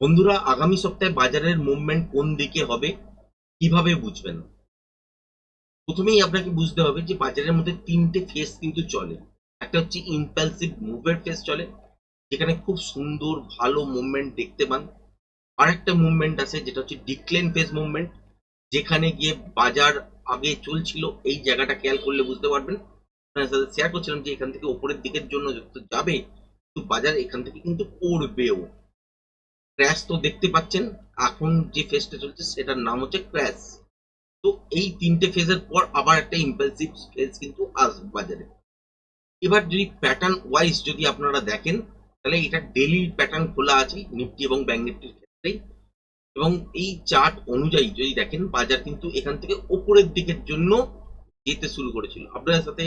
বন্ধুরা, আগামী সপ্তাহে বাজারের মুভমেন্ট কোন দিকে হবে, কীভাবে বুঝবেন? প্রথমেই আপনাকে বুঝতে হবে যে বাজারের মধ্যে তিনটে ফেস কিন্তু চলে। একটা হচ্ছে ইম্পালসিভ মুভের ফেস চলে, যেখানে খুব সুন্দর, ভালো মুভমেন্ট দেখতে পান। আর একটা মুভমেন্ট আছে, যেটা হচ্ছে ডিক্লেন ফেস মুভমেন্ট যেখানে গিয়ে বাজার আগে চলছিল, এই জায়গাটা খেয়াল করলে বুঝতে পারবেন। আপনার সাথে শেয়ার করছিলাম যে এখান থেকে উপরের দিকের জন্য যাবে কিন্তু বাজার এখান থেকে কিন্তু পড়বেও ক্র্যাশ তো দেখতে পাচ্ছেন। এখন যে ফেজটা চলছে, সেটার নাম হচ্ছে ক্র্যাশ তো এই তিনটে ফেজের পর আবার একটা ইম্পালসিভ ফেজ কিন্তু আসবে বাজারে। এবার যদি প্যাটার্ন ওয়াইজ যদি আপনারা দেখেন, তাহলে এটা ডেলি প্যাটার্ন খোলা আছে নিফটি এবং ব্যাংক নিফটির ক্ষেত্রেই। এবং এই চার্ট অনুযায়ী যদি দেখেন, বাজার কিন্তু এখান থেকে ওপরের দিকের জন্য যেতে শুরু করেছিল। আপনাদের সাথে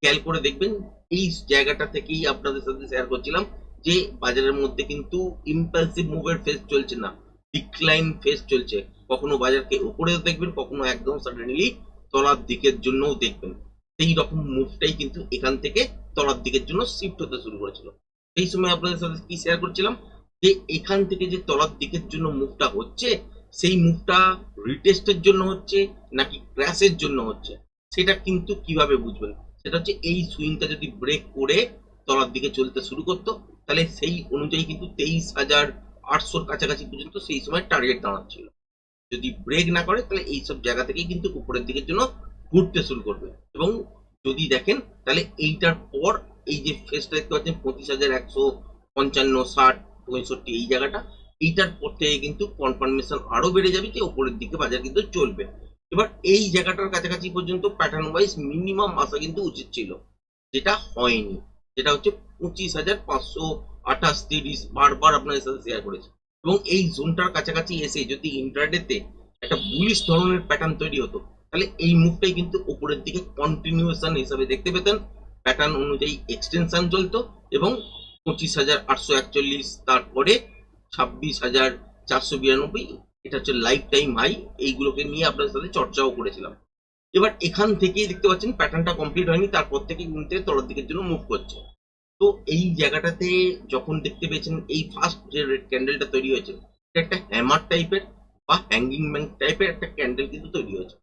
খেয়াল করে দেখবেন, এই জায়গাটা থেকেই আপনাদের সাথে শেয়ার করছিলাম। যে বাজারের মধ্যে কিন্তু ইম্পালসিভ মুভের ফেস চলছে না ডিক্লাইন ফেস চলছে। কখনো বাজারকে উপরেও দেখবেন, কখনো একদম সাডেনলি তলার দিকের জন্যও দেখবেন। সেই রকম মুভটাই কিন্তু এখান থেকে তলার দিকের জন্য শিফট হতে শুরু করেছিল। সেই সময় আপনাদের সাথে কি শেয়ার করছিলাম? যে এখান থেকে যে তলার দিকের জন্য মুভটা হচ্ছে, সেই মুভটা রিটেস্টের জন্য হচ্ছে, নাকি ক্র্যাশের জন্য হচ্ছে? সেটা কিন্তু কীভাবে বুঝবেন? সেটা হচ্ছে এই সুইংটা যদি ব্রেক করে তলার দিকে চলতে শুরু করতো তাহলে সেই অনুযায়ী কিন্তু তেইশ হাজার আটশোর কাছাকাছি পর্যন্ত সেই সময় টার্গেট দাঁড়াচ্ছিল যদি ব্রেক না করে, তাহলে এইসব জায়গা থেকেই কিন্তু উপরের দিকের জন্য ঘুরতে শুরু করবে। এবং যদি দেখেন, তাহলে এইটার পর এই যে ফেসটা দেখতে পাচ্ছেন, পঁচিশ হাজার একশো পঞ্চান্ন, ষাট, পঁয়ষট্টি, এই জায়গাটা, এইটার পর থেকে কিন্তু কনফার্মেশন আরও বেড়ে যাবে যে উপরের দিকে বাজার কিন্তু চলবে। এবার এই জায়গাটার কাছাকাছি পর্যন্ত প্যাটার্ন ওয়াইজ মিনিমাম আসা কিন্তু উচিত ছিল, যেটা হয়নি। যেটা হচ্ছে পঁচিশ হাজার পাঁচশো আঠাশ তিরিশ বারবার আপনাদের সাথে শেয়ার করেছে। এবং এই জোনটার কাছাকাছি এসে যদি ইন্টারডেতে একটা বুলিশ ধরনের প্যাটার্ন তৈরি হতো, তাহলে এই মুভটাই কিন্তু উপরের দিকে কন্টিনিউশন হিসাবে দেখতে পেতেন। প্যাটার্ন অনুযায়ী এক্সটেনশন চলতো এবং পঁচিশ হাজার আটশো একচল্লিশ, তারপরে ছাব্বিশ হাজার চারশো বিরানব্বই, এটা হচ্ছে লাইফ টাইম হাই এইগুলোকে নিয়ে আপনাদের সাথে চর্চাও করেছিলাম। এবার এখান থেকেই দেখতে পাচ্ছেন প্যাটার্নটা কমপ্লিট হয়নি তারপর থেকে কিন্তু তলার দিকের জন্য মুভ করছে। তো এই জায়গাটাতে যখন দেখতে পেয়েছেন, এই ফার্স্ট যে রেড ক্যান্ডেলটা তৈরি হয়েছে, এটা একটা হ্যামার টাইপের বা হ্যাঙ্গিং ম্যান টাইপের একটা ক্যান্ডেল কিন্তু তৈরি হয়েছে।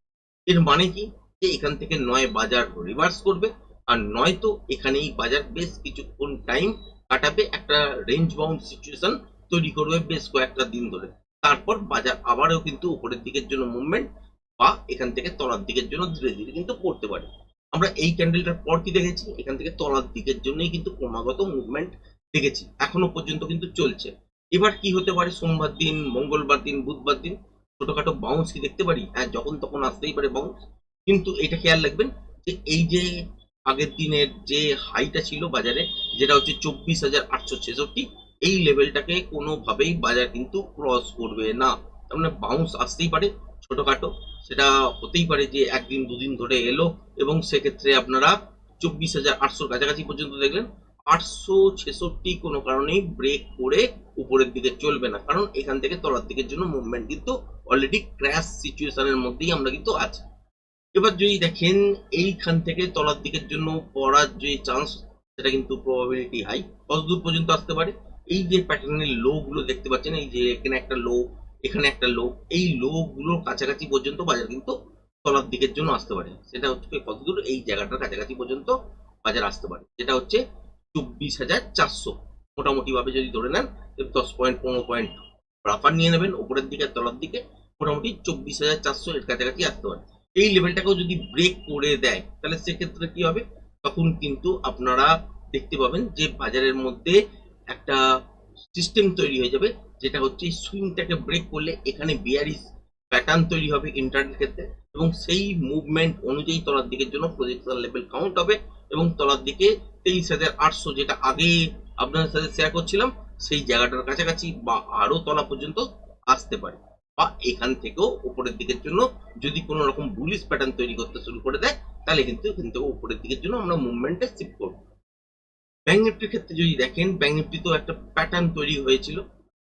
এর মানে কি? যে এখান থেকে নয় বাজার রিভার্স করবে, আর নয়তো এখানেই বাজার বেশ কিছুক্ষণ টাইম কাটাবে, একটা রেঞ্জ বাউন্ড সিচুয়েশন তৈরি করবে বেশ কয়েকটা দিন ধরে। তারপর বাজার আবারও কিন্তু উপরের দিকের জন্য মুভমেন্ট বা এখান থেকে তলার দিকের জন্য ধীরে ধীরে কিন্তু পড়তে পারে। আমরা এই ক্যান্ডেলটার পর কি দেখেছি? এখান থেকে তলার দিকের জন্যই কিন্তু ক্রমাগত মুভমেন্ট দেখেছি। এখনও পর্যন্ত কিন্তু চলছে। এবার কি হতে পারে? সোমবার দিন, মঙ্গলবার দিন, বুধবার দিন ছোটখাটো বাউন্স কি দেখতে পারি? হ্যাঁ যখন তখন আসতেই পারে বাউন্স কিন্তু এটা খেয়াল রাখবেন যে এই যে আগের দিনের যে হাইটা ছিল বাজারে, যেটা হচ্ছে চব্বিশ হাজার আটশো ছেষট্টি, এই লেভেলটাকে কোনোভাবেই বাজার কিন্তু ক্রস করবে না। তার মানে বাউন্স আসতেই পারে। ছোটখাটো, সেটা হতেই পারে যে একদিন, দুদিন ধরে এলো এবং সেক্ষেত্রে আপনারা চব্বিশ হাজার আটশোর কাছাকাছি পর্যন্ত দেখলেন। আটশো ছেষট্টি কোনো কারণেই ব্রেক করে উপরের দিকে চলবে না। কারণ এখান থেকে তলার দিকের জন্য মুভমেন্ট কিন্তু অলরেডি ক্র্যাশ সিচুয়েশনের মধ্যেই আমরা কিন্তু আছি। এবার যদি দেখেন, এইখান থেকে তলার দিকের জন্য পড়ার যে চান্স সেটা কিন্তু প্রবাবিলিটি হাই কতদূর পর্যন্ত আসতে পারে? এই যে প্যাটার্নের লো গুলো দেখতে পাচ্ছেন, এই যে এখানে একটা লো এখানে একটা লো এই লো গুলোর কাছাকাছি পর্যন্ত বাজার কিন্তু তলার দিকের জন্য আসতে পারে। সেটা হচ্ছে কতদূর? এই জায়গাটার কাছাকাছি পর্যন্ত বাজার আসতে পারে। যেটা হচ্ছে চব্বিশ হাজার চারশো। মোটামুটি ভাবে যদি ধরে নেন দশ পয়েন্ট, পনেরো পয়েন্ট রাফার নিয়ে নেবেন উপরের দিকে তলার দিকে, মোটামুটি চব্বিশ হাজার চারশো এর কাছাকাছি আসতে পারে। এই লেভেলটাকেও যদি ব্রেক করে দেয়, তাহলে সেক্ষেত্রে কি হবে? তখন কিন্তু আপনারা দেখতে পাবেন যে বাজারের মধ্যে একটা সিস্টেম তৈরি হয়ে যাবে। যেটা হচ্ছে সুইংটাকে ব্রেক করলে এখানে বিয়ারিস প্যাটার্ন তৈরি হবে ইন্টারনেট ক্ষেত্রে এবং সেই মুভমেন্ট অনুযায়ী তলার দিকের জন্য প্রজেকশন লেভেল কাউন্ট হবে এবং তলার দিকে তেইশ হাজার আটশো যেটা আগে আপনাদের সাথে শেয়ার করছিলাম, সেই জায়গাটার কাছাকাছি বা আরও তলা পর্যন্ত আসতে পারে বা এখান থেকেও উপরের দিকের জন্য যদি কোনো রকম বুলিশ প্যাটার্ন তৈরি করতে শুরু করে দেয়, তাহলে কিন্তু এখান থেকে উপরের দিকের জন্য আমরা মুভমেন্টে শিফট করব। ব্যাঙ্ক নিফটির ক্ষেত্রে যদি দেখেন ব্যাঙ্ক নিফটি তো একটা প্যাটার্ন তৈরি হয়েছিল।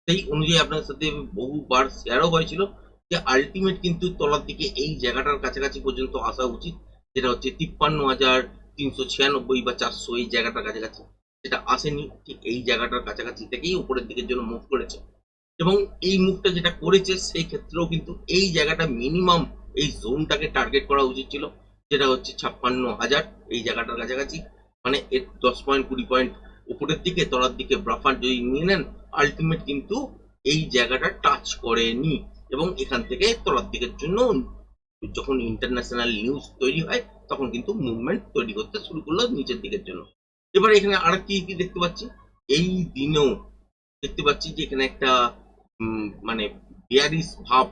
সেই অনুযায়ী আপনার সাথে বহুবার শেয়ারও হয়েছিল যে আলটিমেট কিন্তু তলার দিকে এই জায়গাটার কাছাকাছি পর্যন্ত আসা উচিত। যেটা হচ্ছে তিপ্পান্ন হাজার তিনশো ছিয়ানব্বই বা চারশো এই জায়গাটার কাছাকাছি। সেটা আসেনি, ঠিক এই জায়গাটার কাছাকাছি থেকেই উপরের দিকের জন্য মুভ করেছে। এবং এই মুভটা যেটা করেছে, সেই ক্ষেত্রেও কিন্তু এই জায়গাটা মিনিমাম এই জোনটাকে টার্গেট করা উচিত ছিল। যেটা হচ্ছে ছাপ্পান্ন হাজার এই জায়গাটার কাছাকাছি। মানে এর দশ পয়েন্ট কুড়ি পয়েন্ট উপরের দিকে, তলার দিকে ব্রাফার যদি নিয়ে নেন আলটিমেট কিন্তু এই জায়গাটা টাচ করেনি। এবং এখান থেকে তলার দিকের জন্য যখন ইন্টারন্যাশনাল নিউজ তৈরি হয়, তখন কিন্তু মুভমেন্ট তৈরি করতে শুরু করল নিচের দিকের জন্য। এবার এখানে আর কি কি দেখতে পাচ্ছি? এই দিনেও দেখতে পাচ্ছি যে এখানে একটা মানে বিয়ারিস ভাব।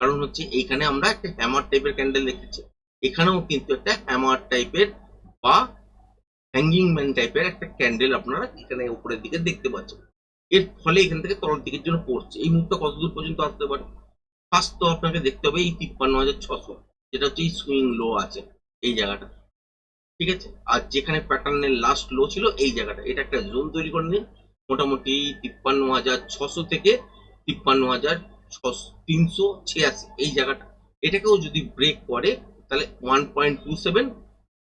কারণ হচ্ছে এইখানে আমরা একটা হ্যামার টাইপের ক্যান্ডেল দেখেছি। এখানেও কিন্তু একটা হ্যামার টাইপের বা হ্যাঙ্গিং ম্যান টাইপের একটা ক্যান্ডেল আপনারা এখানে উপরের দিকে দেখতে পাচ্ছেন। এর ফলে এখান থেকে তলার দিকের জন্য পড়ছে। এই মুহূর্তে কত দূর পর্যন্ত আসতে পারে? ফার্স্ট তো আপনাকে দেখতে হবে এই তিপ্পান্ন হাজার ছশো, যেটা হচ্ছে এই সুইং লো আছে এই জায়গাটা। ঠিক আছে? আর যেখানে প্যাটার্নের লাস্ট লো ছিল এই জায়গাটা। এটা একটা জোন তৈরি করে নিন। মোটামুটি তিপ্পান্ন হাজার ছশো থেকে তিপ্পান্ন হাজার ছশো, তিনশো ছিয়াশি এই জায়গাটা। এটাকেও যদি ব্রেক করে, তাহলে one point two seven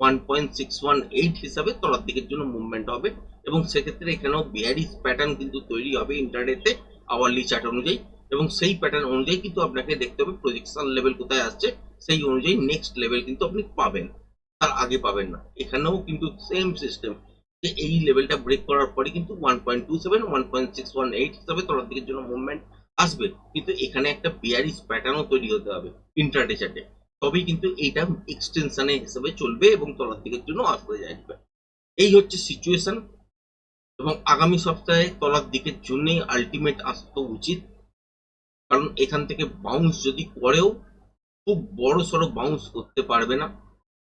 one point six one eight হিসাবে তলার দিকের জন্য মুভমেন্ট হবে এবং সেক্ষেত্রে এখানেও বিয়ারিস প্যাটার্ন কিন্তু তৈরি হবে ইন্টারনেটে আওয়ারলি চার্ট অনুযায়ী এবং সেই প্যাটার্ন অনুযায়ী কিন্তু আপনাকে দেখতে হবে প্রজেকশন লেভেল কোথায় আসছে, সেই অনুযায়ী নেক্সট লেভেল কিন্তু আপনি পাবেন তার আগে পাবেন না। এখানেও কিন্তু সেম সিস্টেম যে এই লেভেলটা ব্রেক করার পরে কিন্তু one point two seven one point six one eight হিসাবে তলার দিকের জন্য মুভমেন্ট আসবে। কিন্তু এখানে একটা বিয়ারিস প্যাটার্নও তৈরি হতে হবে ইন্টারডে চার্টে তবেই কিন্তু এইটা এক্সটেনশনে হিসেবে চলবে এবং তলার দিকের জন্য আসতে যাবে এই হচ্ছে সিচুয়েশন এবং আগামী সপ্তাহে তলার দিকের জন্যই আলটিমেট আসতে উচিত। কারণ এখান থেকে বাউন্স যদি করেও খুব বড় সড়ো বাউন্স করতে পারবে না।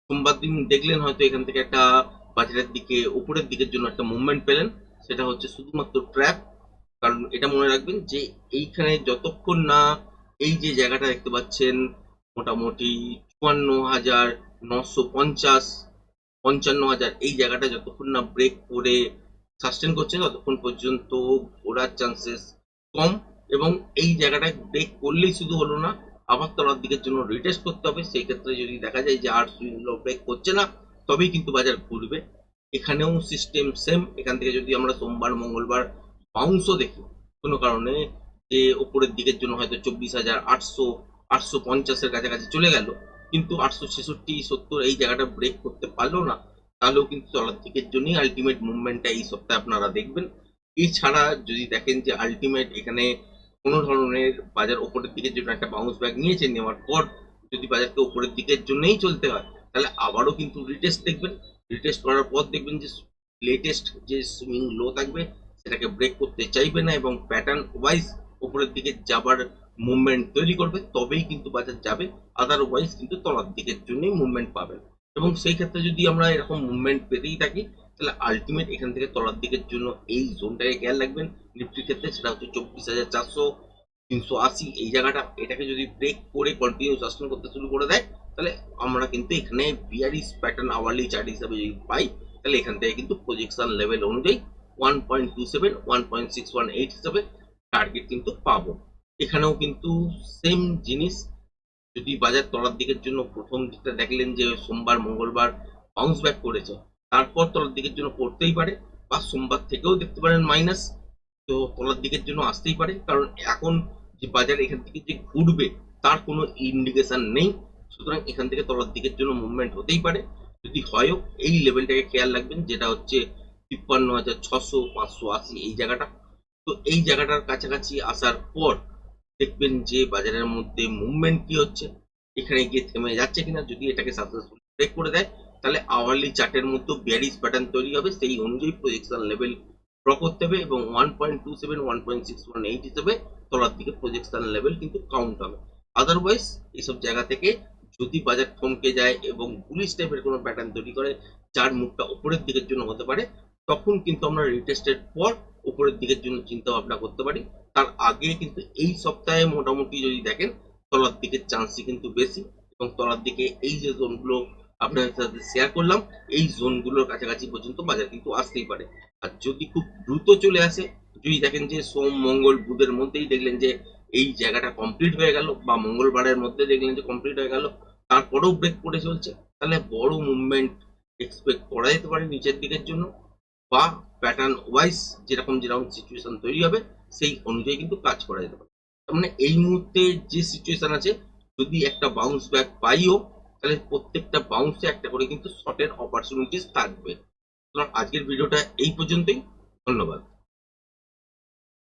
সোমবার দিন দেখলেন হয়তো এখান থেকে একটা বাজারের দিকে, উপরের দিকের জন্য একটা মুভমেন্ট পেলেন। সেটা হচ্ছে শুধুমাত্র ট্র্যাপ কারণ এটা মনে রাখবেন যে এইখানে যতক্ষণ না এই যে জায়গাটা দেখতে পাচ্ছেন মোটামুটি চুয়ান্ন হাজার নশো পঞ্চাশ, পঞ্চান্ন হাজার এই জায়গাটা যতক্ষণ না ব্রেক করে সাস্টেন করছে, ততক্ষণ পর্যন্ত ঘোরার চান্সেস কম এবং এই জায়গাটা ব্রেক করলেই শুধু হলো না আবার তলার দিকের জন্য রিটেস্ট করতে হবে। সেই ক্ষেত্রে যদি দেখা যায় যে আর সুইংগুলো ব্রেক করছে না, তবেই কিন্তু বাজার ঘুরবে। এখানেও সিস্টেম সেম এখান থেকে যদি আমরা সোমবার, মঙ্গলবার বাউন্সও দেখি, কোনো কারণে যে ওপরের দিকের জন্য হয়তো চব্বিশ হাজার আটশো আটশো পঞ্চাশের কাছাকাছি চলে গেল। কিন্তু আটশো ছেষট্টি, সত্তর এই জায়গাটা ব্রেক করতে পারল না। তাহলেও কিন্তু তলার দিকের জন্যই আলটিমেট মুভমেন্টটা এই সপ্তাহে আপনারা দেখবেন। এছাড়া যদি দেখেন যে আলটিমেট এখানে কোনো ধরনের বাজার ওপরের দিকের জন্য একটা বাউন্স ব্যাক নিয়েছে, নেওয়ার পর যদি বাজারকে ওপরের দিকের জন্যই চলতে হয়, তাহলে আবারও কিন্তু রিটেস্ট দেখবেন। রিটেস্ট করার পর দেখবেন যে লেটেস্ট যে সুইং লো থাকবে, সেটাকে ব্রেক করতে চাইবে না এবং প্যাটার্ন ওয়াইজ উপরের দিকে যাবার মুভমেন্ট তৈরি করবে, তবেই কিন্তু বাজার যাবে। আদারওয়াইজ কিন্তু তলার দিকের জন্যই মুভমেন্ট পাবেন এবং সেই ক্ষেত্রে যদি আমরা এরকম মুভমেন্ট পেতেই থাকি, তাহলে আলটিমেট এখান থেকে তলার দিকের জন্য এই জোনটাকে খেয়াল রাখবেন। নিফটির ক্ষেত্রে সেটা হচ্ছে চব্বিশ হাজার চারশো, তিনশো আশি, এই জায়গাটা, এটাকে যদি ব্রেক করে কন্টিনিউ সাস্টেন করতে শুরু করে দেয়, তাহলে আমরা কিন্তু এখানে বিয়ারিস প্যাটার্ন আওয়ারলি চার্ট হিসাবে যদি পাই, তাহলে এখান থেকে কিন্তু প্রজেকশন লেভেল অনুযায়ী one point two seven one point six one eight হিসাবে টার্গেট কিন্তু পাবো। এখানেও কিন্তু সেম জিনিস। যদি বাজার তলার দিকের জন্য প্রথম দিকটা দেখলেন যে সোমবার, মঙ্গলবার বাউন্স ব্যাক করেছে, তারপর তলার দিকের জন্য পড়তেই পারে বা সোমবার থেকেও দেখতে পারেন মাইনাস তো তলার দিকের জন্য আসতেই পারে, কারণ এখন যে বাজার এখান থেকে যে ঘুরবে, তার কোনো ইন্ডিকেশন নেই। সুতরাং এখান থেকে তলার দিকের জন্য মুভমেন্ট হতেই পারে। যদি হয়ও, এই লেভেলটাকে খেয়াল রাখবেন, যেটা হচ্ছে তিপ্পান্ন হাজার ছশো পাঁচশো আশি, এই জায়গাটা। তো এই জায়গাটার কাছাকাছি আসার পর দেখবেন যে বাজারের মধ্যে মুভমেন্ট কি হচ্ছে? এখানে গিয়ে থেমে যাচ্ছে কিনা? যদি এটাকে সাকসেসফুল ব্রেক করে দেয়, তাহলে আওয়ারলি চার্টের মধ্যে বিয়ারিস প্যাটার্ন তৈরি হবে। সেই অনুযায়ী প্রজেকশন লেভেল ড্র করতে হবে এবং one point two seven one point six one eight হিসেবে তলার দিকে প্রজেকশন লেভেল কিন্তু কাউন্ট হবে। আদারওয়াইজ এইসব জায়গা থেকে যদি বাজার থমকে যায় এবং পুলিশ টাইপের কোনো প্যাটার্ন তৈরি করে, যার মুখটা উপরের দিকের জন্য হতে পারে, তখন কিন্তু আমরা রিটেস্টের পর উপরের দিকের জন্য চিন্তা ভাবনা করতে পারি। তার আগে কিন্তু এই সপ্তাহে মোটামুটি যদি দেখেন, তলার দিকের চান্সই কিন্তু বেশি এবং তলার দিকে এই যে জোনগুলো আপনাদের সাথে শেয়ার করলাম, এই জোনগুলোর কাছাকাছি পর্যন্ত বাজার কিন্তু আসতেই পারে। আর যদি খুব দ্রুত চলে আসে, যদি দেখেন যে সোম, মঙ্গল, বুধের মধ্যেই দেখলেন যে এই জায়গাটা কমপ্লিট হয়ে গেল বা মঙ্গলবারের মধ্যে দেখলেন যে কমপ্লিট হয়ে গেল, তারপরেও ব্রেক করে চলছে, তাহলে বড় মুভমেন্ট এক্সপেক্ট করা যেতে পারে নিচের দিকের জন্য। বা প্যাটার্ন ওয়াইজ যেরকম যেরকম সিচুয়েশন তৈরি হবে, সেই অনুযায়ী কিন্তু কাজ করা যেতে পারে। তার মানে এই মুহূর্তে যে সিচুয়েশন আছে, যদি একটা বাউন্স ব্যাক পাইও, তাহলে প্রত্যেকটা বাউন্সে একটা করে কিন্তু শর্টের অপরচুনিটিস থাকবে। সুতরাং আজকের ভিডিওটা এই পর্যন্তই। ধন্যবাদ।